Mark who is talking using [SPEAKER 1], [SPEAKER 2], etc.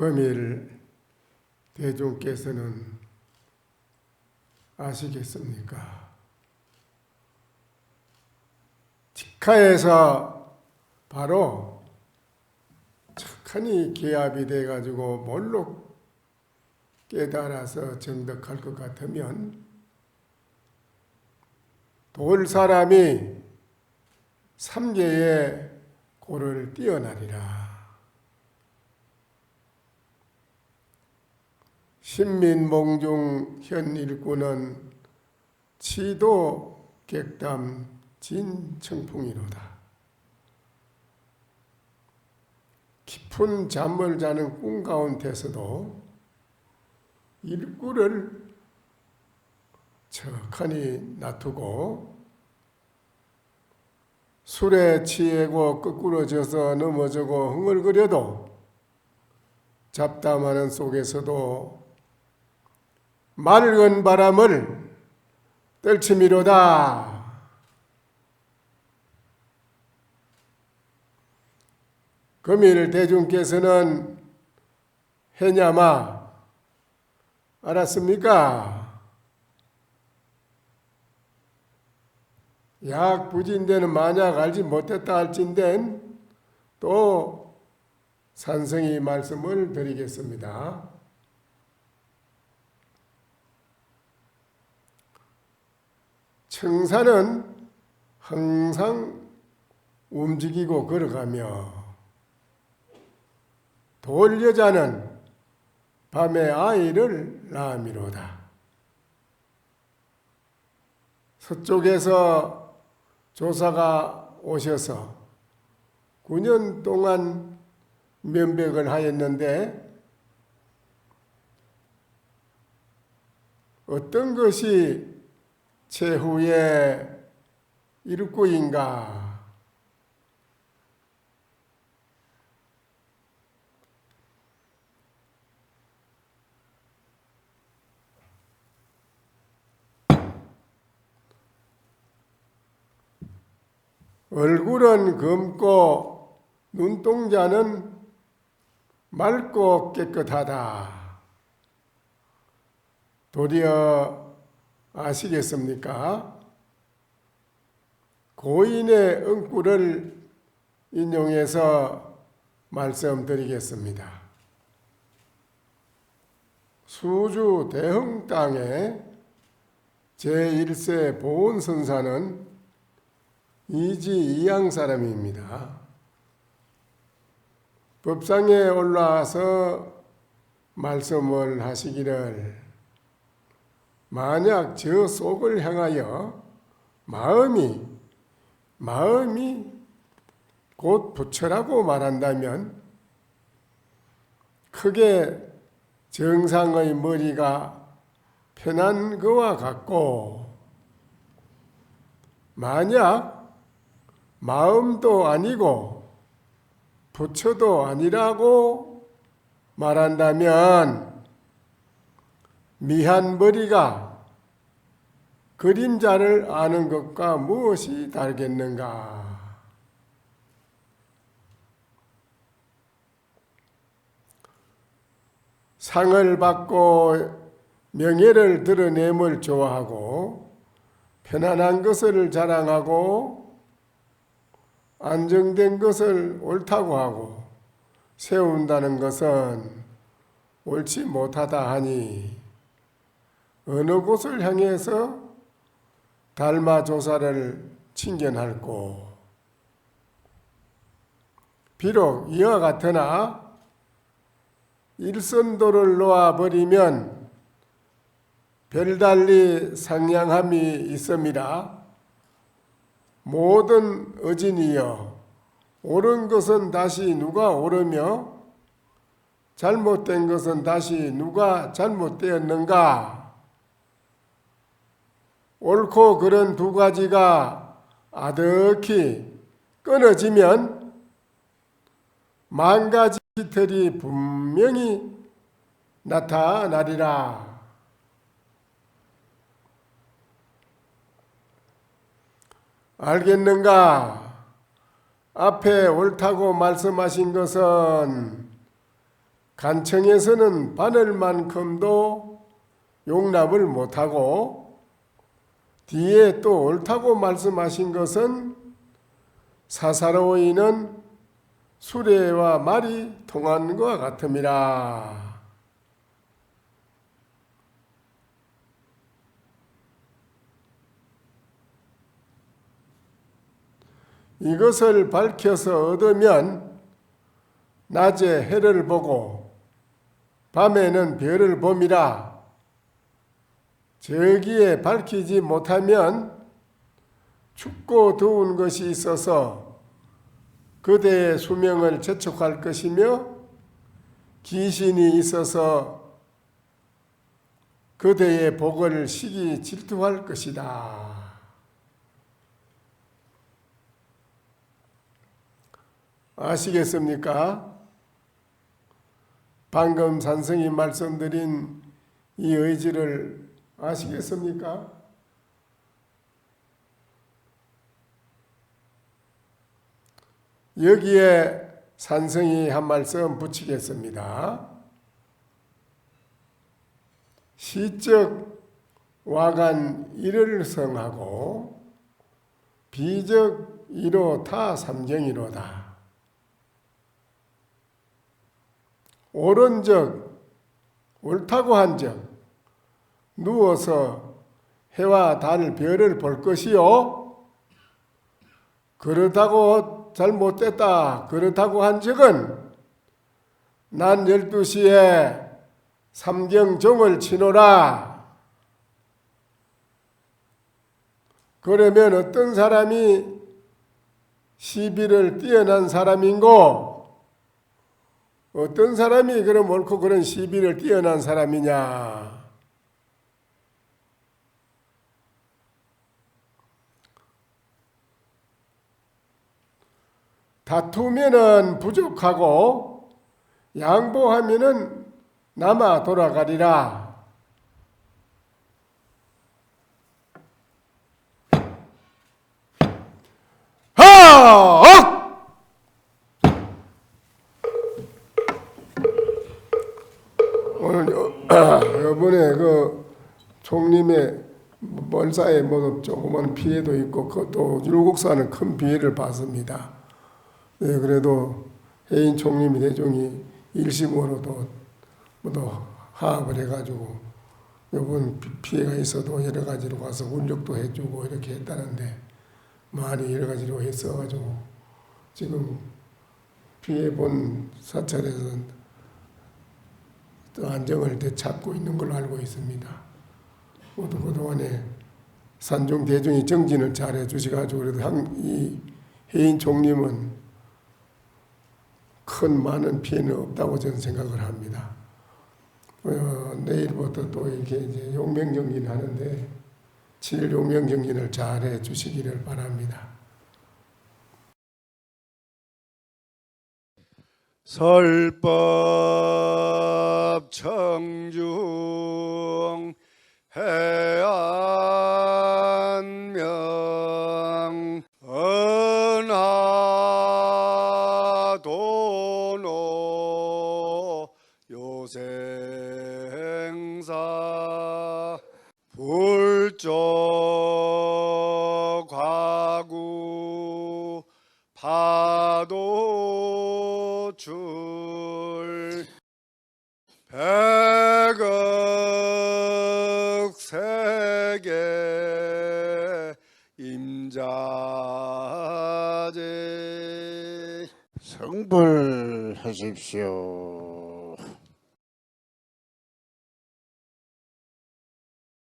[SPEAKER 1] 금일 대중께서는 아시겠습니까? 직하에서 바로 착하니 기압이 돼가지고 뭘로 깨달아서 정덕할 것 같으면 돌 사람이 삼계의 고를 뛰어나리라. 신민몽중 현 일꾼은 치도 객담 진청풍이로다. 깊은 잠을 자는 꿈 가운데서도 일꾼을 척하니 놔두고 술에 취하고 거꾸로 져서 넘어져고 흥얼거려도 잡담하는 속에서도 맑은 바람을 떨치미로다. 금일 대중께서는 해냐마 알았습니까? 약 부진대는 만약 알지 못했다 할진된 또 산성이 말씀을 드리겠습니다. 청산은 항상 움직이고 걸어가며 돌 여자는 밤에 아이를 낳음이로다. 서쪽에서 조사가 오셔서 9년 동안 면백을 하였는데 어떤 것이 최후의 일꾼인가? 얼굴은 검고 눈동자는 맑고 깨끗하다. 도리어 아시겠습니까? 고인의 응꾸를 인용해서 말씀드리겠습니다. 수주 대흥 땅에 제1세 보은선사는 이지 이양 사람입니다. 법상에 올라와서 말씀을 하시기를 만약 저 속을 향하여 마음이 마음이 곧 부처라고 말한다면 크게 정상의 머리가 편한 것과 같고 만약 마음도 아니고 부처도 아니라고 말한다면 미한 머리가 그림자를 아는 것과 무엇이 다르겠는가? 상을 받고 명예를 드러냄을 좋아하고 편안한 것을 자랑하고 안정된 것을 옳다고 하고 세운다는 것은 옳지 못하다 하니 어느 곳을 향해서 달마 조사를 칭견할고 비록 이와 같으나 일선도를 놓아 버리면 별달리 상냥함이 있음이라 모든 어진이여 옳은 것은 다시 누가 옳으며 잘못된 것은 다시 누가 잘못되었는가? 옳고 그런 두 가지가 아득히 끊어지면 만 가지 깃털이 분명히 나타나리라. 알겠는가? 앞에 옳다고 말씀하신 것은 간청에서는 바늘만큼도 용납을 못하고 뒤에 또 옳다고 말씀하신 것은 사사로이는 수레와 말이 통한 것과 같음이라. 이것을 밝혀서 얻으면 낮에 해를 보고 밤에는 별을 봄이라 저기에 밝히지 못하면 춥고 더운 것이 있어서 그대의 수명을 재촉할 것이며 귀신이 있어서 그대의 복을 시기 질투할 것이다. 아시겠습니까? 방금 산성이 말씀드린 이 의지를 아시겠습니까? 여기에 산성이 한 말씀 붙이겠습니다. 시적 와간 이를 성하고 비적 이로 타 삼정이로다. 옳은 적, 옳다고 한 적, 누워서 해와 달, 별을 볼 것이요. 그렇다고 잘못됐다. 그렇다고 한 적은 난 12시에 삼경종을 치노라. 그러면 어떤 사람이 시비를 뛰어난 사람인고 어떤 사람이 그럼 옳고 그런 시비를 뛰어난 사람이냐? 다투면은 부족하고 양보하면은 남아 돌아가리라. 하악! 오늘 요- 이번에 그 총림의 멀사에 뭐 조그만 피해도 있고 그또 율곡사는 큰 피해를 봤습니다. 네, 그래도 해인 총림이 대종이 일심으로도 뭐도 하합을 해가지고 이번 피- 피해가 있어도 여러 가지로 가서 운력도 해주고 이렇게 했다는데 많이 여러 가지로 했어가지고 지금 피해 본 사찰에서는 또 안정을 되찾고 있는 걸로 알고 있습니다. 모두 그동안에 산중 대중이 정진을 잘 해주셔가지고 그래도 한, 이 해인 총님은 큰 많은 피해는 없다고 저는 생각을 합니다. 어, 내일부터 또 이렇게 이제 용명정진 하는데 7일 용명정진을 잘 해 주시기를 바랍니다.
[SPEAKER 2] 설법 청중 해안 요생사 불조 과구 파도 줄 백억 세계 임자제
[SPEAKER 3] 성불하십시오.